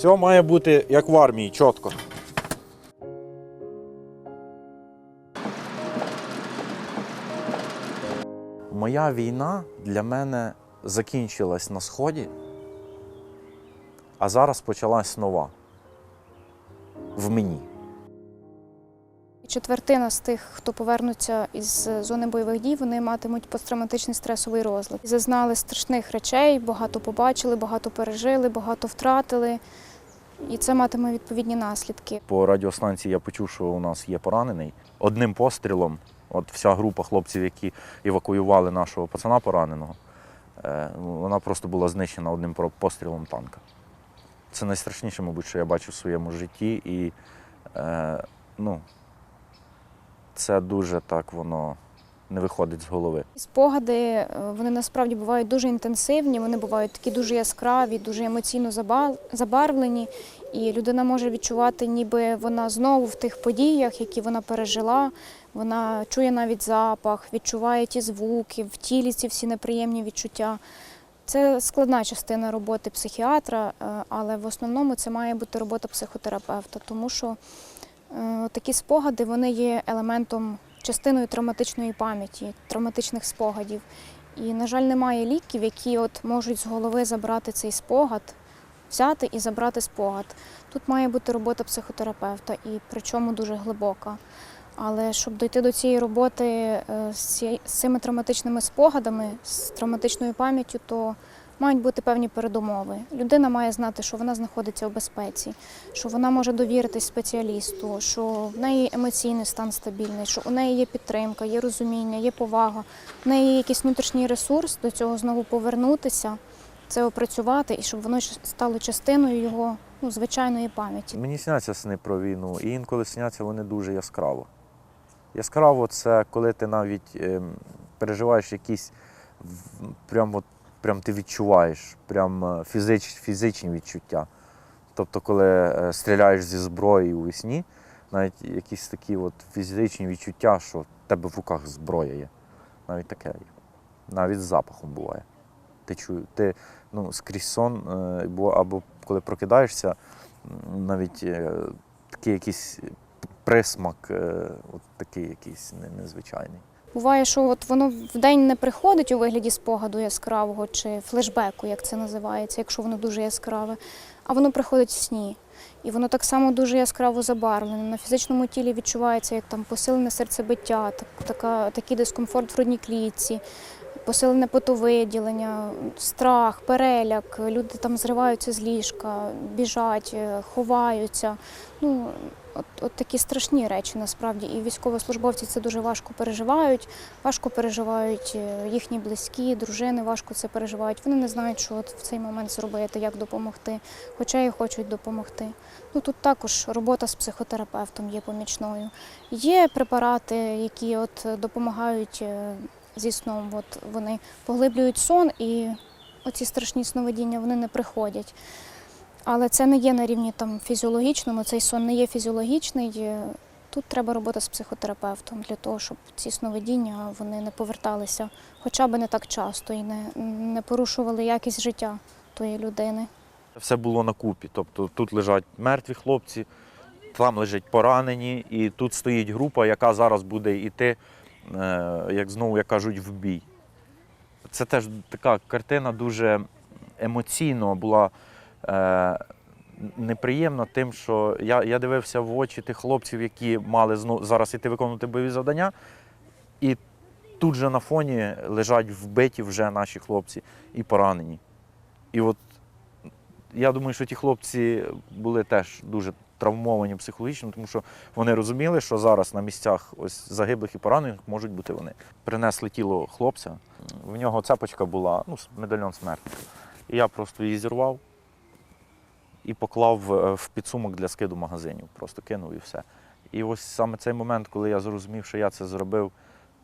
Все має бути як в армії, чітко. Моя війна для мене закінчилась на сході, а зараз почалась нова в мені. Четвертина з тих, хто повернуться із зони бойових дій, вони матимуть посттравматичний стресовий розлад. Зазнали страшних речей, багато побачили, багато пережили, багато втратили. І це матиме відповідні наслідки. По радіостанції я почув, що у нас є поранений. Одним пострілом, от вся група хлопців, які евакуювали нашого пацана пораненого, е, вона просто була знищена одним пострілом танка. Це найстрашніше, мабуть, що я бачив в своєму житті. І е, ну, це дуже так воно не виходить з голови. Спогади е, вони насправді бувають дуже інтенсивні, вони бувають такі дуже яскраві, дуже емоційно забарвлені. І людина може відчувати, ніби вона знову в тих подіях, які вона пережила. Вона чує навіть запах, відчуває ті звуки, в тілі ці всі неприємні відчуття. Це складна частина роботи психіатра, е, але в основному це має бути робота психотерапевта, тому що такі спогади вони є елементом частиною травматичної пам'яті, травматичних спогадів. І, на жаль, немає ліків, які от можуть з голови забрати цей спогад, взяти і забрати спогад. Тут має бути робота психотерапевта, і причому дуже глибока. Але щоб дойти до цієї роботи е, з цими травматичними спогадами, з травматичною пам'яттю, то мають бути певні передумови. Людина має знати, що вона знаходиться у безпеці, що вона може довіритись спеціалісту, що в неї емоційний стан стабільний, що у неї є підтримка, є розуміння, є повага, в неї є якийсь внутрішній ресурс до цього знову повернутися, це опрацювати, і щоб воно стало частиною його ну, звичайної пам'яті. Мені сняться сни про війну, і інколи сняться вони дуже яскраво. Яскраво це коли ти навіть ем, переживаєш якісь в- прям, ти відчуваєш, прям е, фізич, фізичні відчуття. Тобто, коли е, стріляєш зі зброї у вісні, навіть якісь такі от фізичні відчуття, що в тебе в руках зброя є. Навіть таке є. Навіть з запахом буває. Ти чую, ти ну, скрізь сон, е, або коли прокидаєшся, навіть такий якийсь присмак, от такий якийсь незвичайний. Буває, що от воно в день не приходить у вигляді спогаду яскравого чи флешбеку, як це називається, якщо воно дуже яскраве, а воно приходить в сні. І воно так само дуже яскраво забарвлене. На фізичному тілі відчувається як там посилене серцебиття, так, така, такий дискомфорт в грудній клітці, посилене потовиділення, страх, переляк. Люди там зриваються з ліжка, біжать, е, ховаються. Ну, от, от такі страшні речі насправді. І військовослужбовці це дуже важко переживають. Важко переживають е, їхні близькі, дружини, важко це переживають. Вони не знають, що от в цей момент зробити, як допомогти, хоча і хочуть допомогти. Ну тут також робота з психотерапевтом є помічною. Є препарати, які от допомагають е, зі сном. От вони поглиблюють сон, і оці страшні сновидіння вони не приходять. Але це не є на рівні там фізіологічному, цей сон не є фізіологічний. Тут треба робота з психотерапевтом для того, щоб ці сновидіння вони не поверталися хоча б не так часто і не, не порушували якість життя тої людини. Все було на купі. Тобто тут лежать мертві хлопці, там лежать поранені, і тут стоїть група, яка зараз буде йти, е, як знову як кажуть, в бій. Це теж така картина дуже емоційно була е, неприємна тим, що я, я дивився в очі тих хлопців, які мали зно- зараз іти виконувати бойові завдання, і тут же на фоні лежать вбиті вже наші хлопці і поранені. І от я думаю, що ті хлопці були теж дуже травмовані психологічно, тому що вони розуміли, що зараз на місцях ось загиблих і поранених можуть бути вони. Принесли тіло хлопця, в нього цепочка була, ну, медальйон смертника. І я просто її зірвав і поклав е, в підсумок для скиду магазинів. Просто кинув і все. І ось саме цей момент, коли я зрозумів, що я це зробив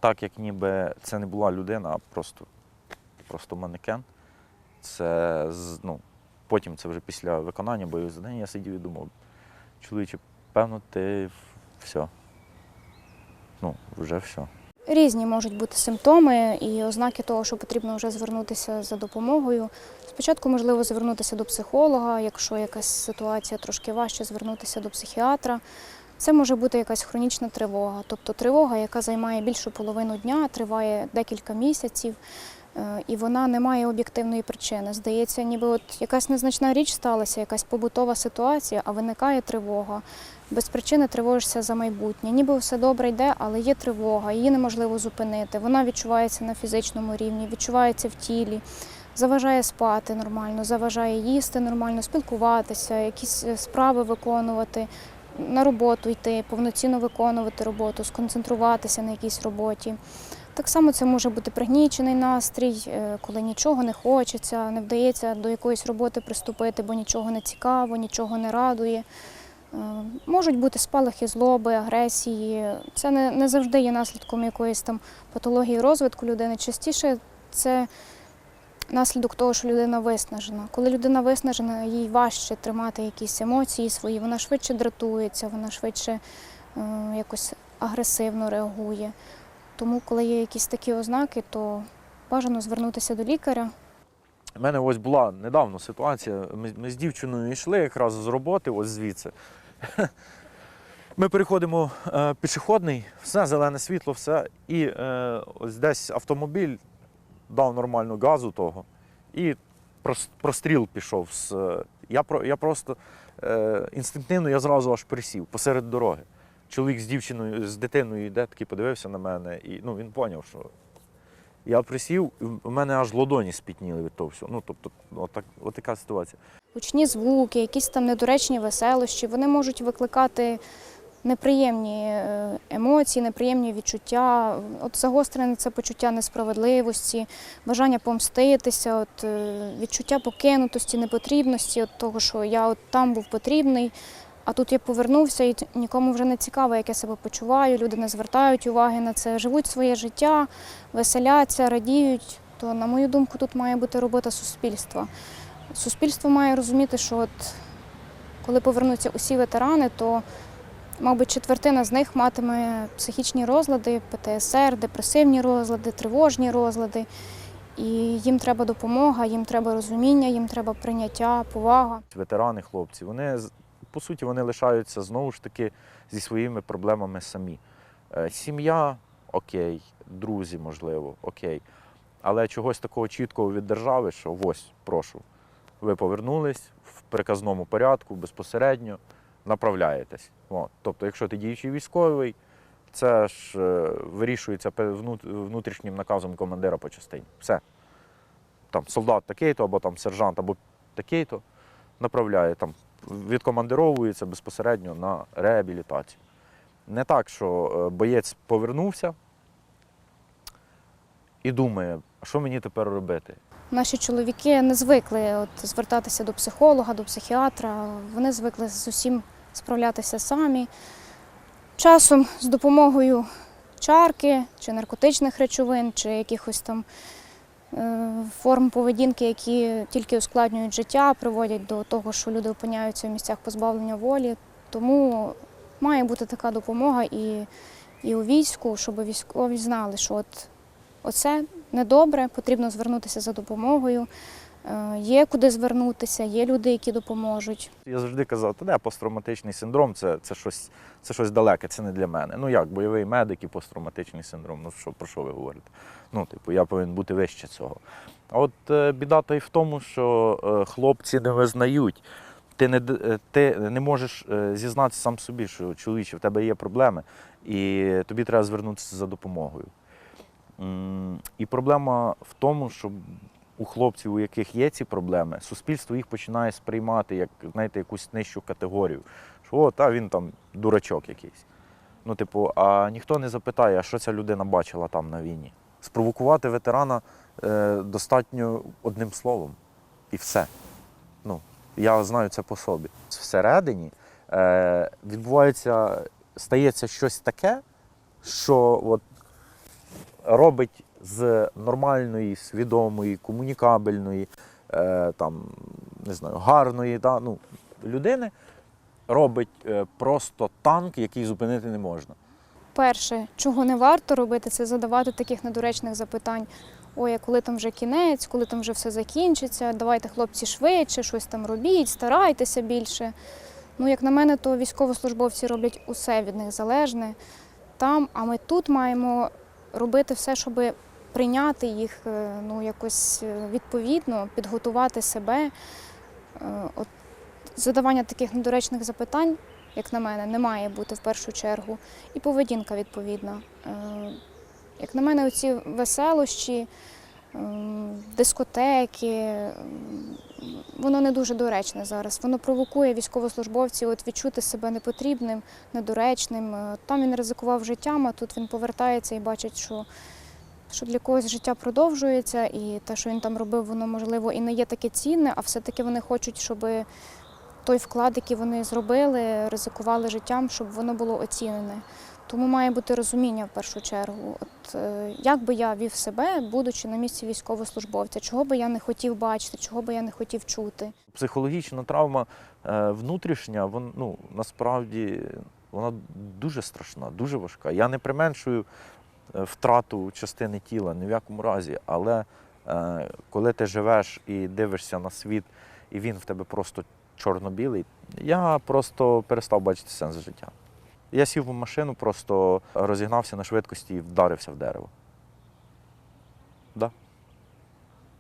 так, як ніби це не була людина, а просто, просто манекен. Це ну, потім це вже після виконання бойових завдань я сидів і думав, чоловіче, певно, ти все. Ну, вже все. Різні можуть бути симптоми і ознаки того, що потрібно вже звернутися за допомогою. Спочатку можливо звернутися до психолога, якщо якась ситуація трошки важче, звернутися до психіатра. Це може бути якась хронічна тривога, тобто тривога, яка займає більшу половину дня, триває декілька місяців, і вона не має об'єктивної причини. Здається, ніби от якась незначна річ сталася, якась побутова ситуація, а виникає тривога. Без причини тривожишся за майбутнє. Ніби все добре йде, але є тривога, її неможливо зупинити. Вона відчувається на фізичному рівні, відчувається в тілі, заважає спати нормально, заважає їсти нормально, спілкуватися, якісь е, справи виконувати, на роботу йти, повноцінно виконувати роботу, сконцентруватися на якійсь роботі. Так само це може бути пригнічений настрій, е, коли нічого не хочеться, не вдається до якоїсь роботи приступити, бо нічого не цікаво, нічого не радує. Е, Можуть бути спалахи злоби, агресії. Це не, не завжди є наслідком якоїсь там патології розвитку людини. Частіше це наслідок того, що людина виснажена. Коли людина виснажена, їй важче тримати якісь емоції свої, вона швидше дратується, вона швидше е, якось агресивно реагує. Тому, коли є якісь такі ознаки, то бажано звернутися до лікаря. У мене ось була недавно ситуація. Ми, ми з дівчиною йшли якраз з роботи, ось звідси. Ми переходимо е, пішохідний, все, зелене світло, все. І е, ось десь автомобіль дав нормальну газу того. І простріл пішов. З, е, я, я просто е, інстинктивно я зразу аж присів посеред дороги. Чоловік з дівчиною, з дитиною йде, такий подивився на мене, і ну, він зрозумів, що я присів, і у мене аж ладоні спітніли від того всього. Ну, тобто, отак, от така ситуація. Гучні звуки, якісь там недоречні веселощі, вони можуть викликати неприємні е, емоції, неприємні відчуття. От загострене це почуття несправедливості, бажання помститися, от, е, відчуття покинутості, непотрібності, от того, що я от там був потрібний, а тут я повернувся і нікому вже не цікаво, як я себе почуваю, люди не звертають уваги на це, живуть своє життя, веселяться, радіють. То, на мою думку, тут має бути робота суспільства. Суспільство має розуміти, що от коли повернуться усі ветерани, то, мабуть, четвертина з них матиме психічні розлади, ПТСР, депресивні розлади, тривожні розлади. І їм треба допомога, їм треба розуміння, їм треба прийняття, повага. Ветерани, хлопці, вони по суті вони лишаються знову ж таки зі своїми проблемами самі. Е, Сім'я окей, друзі, можливо, окей. Але чогось такого чіткого від держави, що ось, прошу, ви повернулись в приказному порядку, безпосередньо направляєтесь. От. Тобто, якщо ти діючий військовий, це ж е, вирішується внутрішнім наказом командира по частині. Все. Там солдат такий-то, або там сержант, або такий-то направляє там, відкомандировується безпосередньо на реабілітацію. Не так, що е, боєць повернувся і думає, що мені тепер робити? Наші чоловіки не звикли от, звертатися до психолога, до психіатра. Вони звикли з усім справлятися самі. Часом з допомогою чарки чи наркотичних речовин, чи якихось там форм поведінки, які тільки ускладнюють життя, приводять до того, що люди опиняються в місцях позбавлення волі. Тому має бути така допомога і, і у війську, щоб військові знали, що от оце недобре, потрібно звернутися за допомогою. Е, Є куди звернутися, є люди, які допоможуть. Я завжди казав, та де посттравматичний синдром це, це, щось, це щось далеке, це не для мене. Ну як, бойовий медик і посттравматичний синдром, ну що, про що ви говорите? Ну, типу, я повинен бути вище цього. А от е, біда то й в тому, що е, хлопці не визнають. Ти не, е, ти не можеш е, зізнатися сам собі, що чоловіче, в тебе є проблеми, і тобі треба звернутися за допомогою. І проблема в тому, що у хлопців, у яких є ці проблеми, суспільство їх починає сприймати як знаєте, якусь нижчу категорію. Що о, та він там дурачок якийсь. Ну, типу, а ніхто не запитає, а що ця людина бачила там на війні. Спровокувати ветерана е, достатньо одним словом. І все. Ну, я знаю це по собі. Всередині е, відбувається, стається щось таке, що от, робить з нормальної, свідомої, комунікабельної, е, там, не знаю, гарної та, ну, людини робить е, просто танк, який зупинити не можна. перше, чого не варто робити, це задавати таких недоречних запитань. Ой, а коли там вже кінець, коли там вже все закінчиться, давайте, хлопці, швидше, щось там робіть, старайтеся більше. Ну, як на мене, то військовослужбовці роблять усе від них залежне там, а ми тут маємо робити все, щоб прийняти їх е, ну, якось е, відповідно, підготувати себе. Е, От задавання таких недоречних запитань, як на мене, не має бути в першу чергу. І поведінка відповідна. Як на мене, оці веселощі, дискотеки, воно не дуже доречне зараз. Воно провокує військовослужбовців от відчути себе непотрібним, недоречним. Е, Там він ризикував життям, а тут він повертається і бачить, що, що для когось життя продовжується, і те, що він там робив, воно можливо і не є таке цінне, а все-таки вони хочуть, щоб той вклад, який вони зробили, ризикували життям, щоб воно було оцінене. Тому має бути розуміння в першу чергу. От е, як би я вів себе, будучи на місці військовослужбовця, чого би я не хотів бачити, чого би я не хотів чути. Психологічна травма е, внутрішня, вон, ну, насправді вона дуже страшна, дуже важка. Я не применшую е, втрату частини тіла ні в якому разі, але коли ти живеш і дивишся на світ, і він в тебе просто чорно-білий, я просто перестав бачити сенс життя. Я сів в машину, просто розігнався на швидкості і вдарився в дерево. Да.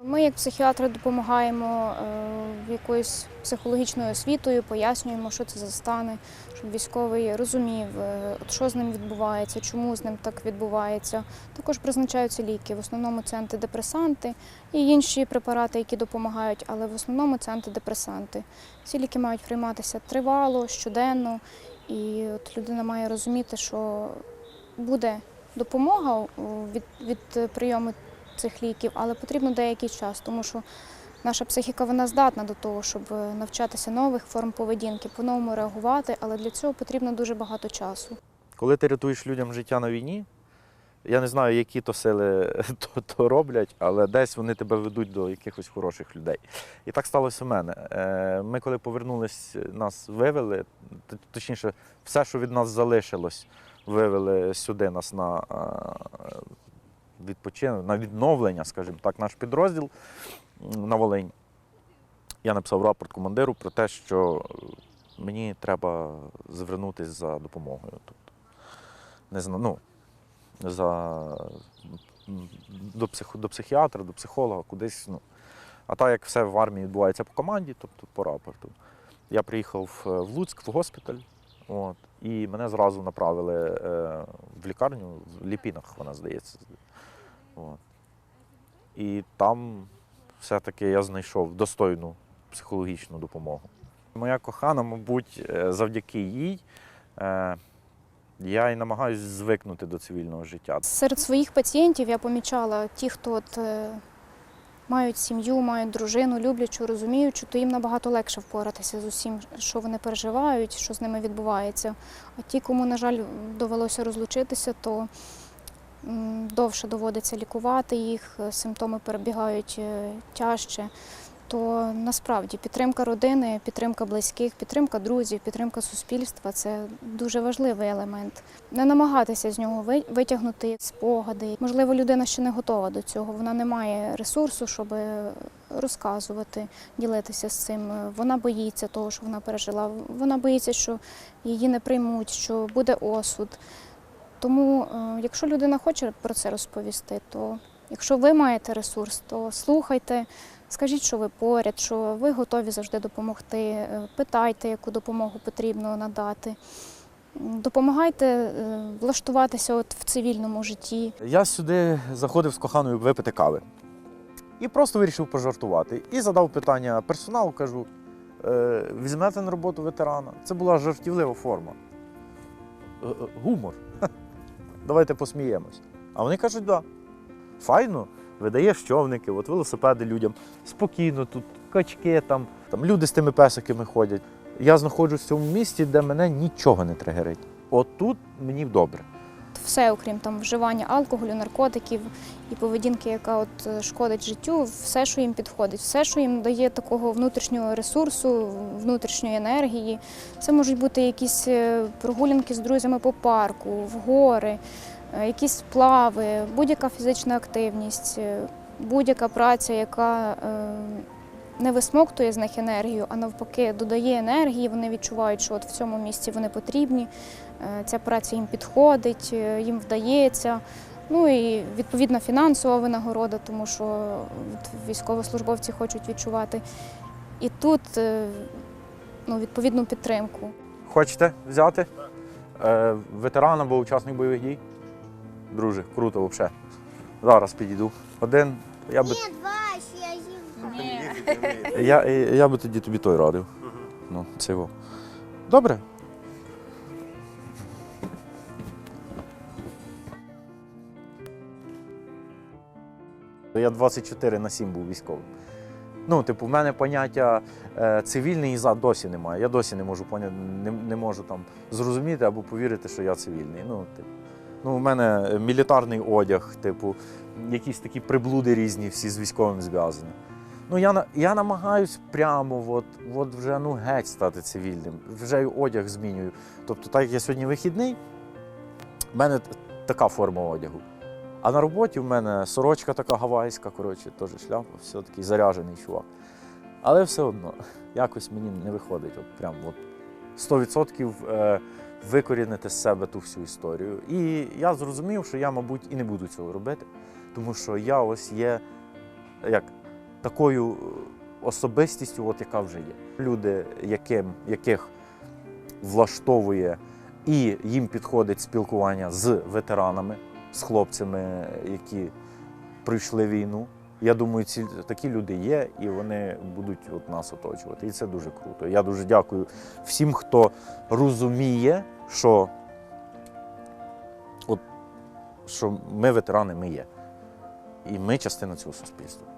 Ми, як психіатри, допомагаємо е, якоюсь психологічною освітою, пояснюємо, що це за стани, щоб військовий розумів, е, от що з ним відбувається, чому з ним так відбувається. Також призначаються ліки. В основному це антидепресанти і інші препарати, які допомагають, але в основному це антидепресанти. Ці ліки мають прийматися тривало, щоденно, і от людина має розуміти, що буде допомога від, від прийому цих ліків, але потрібно деякий час, тому що наша психіка вона здатна до того, щоб навчатися нових форм поведінки, по-новому реагувати, але для цього потрібно дуже багато часу. Коли ти рятуєш людям життя на війні, я не знаю, які то сили то, то роблять, але десь вони тебе ведуть до якихось хороших людей. І так сталося в мене. Е, Ми, коли повернулись, нас вивели, точніше, все, що від нас залишилось, вивели сюди нас на е, відпочинок, на відновлення, скажімо так, наш підрозділ на Волинь. Я написав рапорт командиру про те, що мені треба звернутися за допомогою. Тобто, не знаю, ну, за, до, псих, до психіатра, до психолога, кудись. Ну. А так як все в армії відбувається по команді, тобто по рапорту, я приїхав е, в Луцьк в госпіталь, от, і мене зразу направили е, в лікарню, в Ліпінах вона здається. От. І там все-таки я знайшов достойну психологічну допомогу. Моя кохана, мабуть, е, завдяки їй е, я і намагаюся звикнути до цивільного життя. Серед своїх пацієнтів я помічала ті, хто от, е, мають сім'ю, мають дружину, люблячу, розуміючу, то їм набагато легше впоратися з усім, що вони переживають, що з ними відбувається. А ті, кому, на жаль, довелося розлучитися, то довше доводиться лікувати їх, симптоми перебігають е, тяжче. То насправді підтримка родини, підтримка близьких, підтримка друзів, підтримка суспільства це дуже важливий елемент. Не намагатися з нього витягнути спогади. Можливо, людина ще не готова до цього. Вона не має ресурсу, щоб розказувати, ділитися з цим. Вона боїться того, що вона пережила. Вона боїться, що її не приймуть, що буде осуд. Тому, е, якщо людина хоче про це розповісти, то якщо ви маєте ресурс, то слухайте. Скажіть, що ви поряд, що ви готові завжди допомогти. Е, Питайте, яку допомогу потрібно надати. Допомагайте е, влаштуватися от в цивільному житті. Я сюди заходив з коханою випити кави. І просто вирішив пожартувати. І задав питання персоналу, кажу: е, візьмете на роботу ветерана. Це була жартівлива форма. Гумор. Давайте посміємось. А вони кажуть, да. Файно, видаєш човники, от велосипеди людям. Спокійно тут, качки там, там люди з тими песиками ходять. Я знаходжусь в цьому місці, де мене нічого не тригерить. От тут мені добре. все, окрім там вживання алкоголю, наркотиків і поведінки, яка от е, шкодить життю, все, що їм підходить, все, що їм дає такого внутрішнього ресурсу, внутрішньої енергії. Це можуть бути якісь е, прогулянки з друзями по парку, в гори, якісь сплави, будь-яка фізична активність, е, будь-яка праця, яка е, не висмоктує з них енергію, а навпаки додає енергії. Вони відчувають, що от в цьому місці вони потрібні. е, Ця праця їм підходить, е, їм вдається. Ну і відповідно фінансова винагорода, тому що військовослужбовці хочуть відчувати. І тут е, ну, відповідну підтримку. Хочете взяти? Е, ветеран або учасник бойових дій? Друже, круто взагалі. Зараз підійду. Один. Я би, Ні, два, ще їм. я, я би тоді тобі той радив. Ну, це його. Добре. Я 24 на 7 був військовим. Ну, типу, в мене поняття е, цивільний і зад досі немає. Я досі не можу поняти, не, не можу там зрозуміти або повірити, що я цивільний. Ну, типу, ну, у мене мілітарний одяг, типу, якісь такі приблуди різні, всі з військовим зв'язані. Ну, я, я намагаюсь прямо от, от вже ну, геть стати цивільним, вже й одяг змінюю. Тобто, так як я сьогодні вихідний, в мене така форма одягу. А на роботі в мене сорочка така гавайська, коротше, теж шляпа, все такий заряджений чувак. Але все одно, якось мені не виходить, от прям от 100% е, викорінити з себе ту всю історію. І я зрозумів, що я, мабуть, і не буду цього робити, тому що я ось є як такою е, особистістю, от яка вже є. Люди, яким, яких влаштовує і їм підходить спілкування з ветеранами, з хлопцями, які пройшли війну. Я думаю, ці такі люди є, і вони будуть от нас оточувати. І це дуже круто. Я дуже дякую всім, хто розуміє, що, от, що ми ветерани, ми є. І ми частина цього суспільства.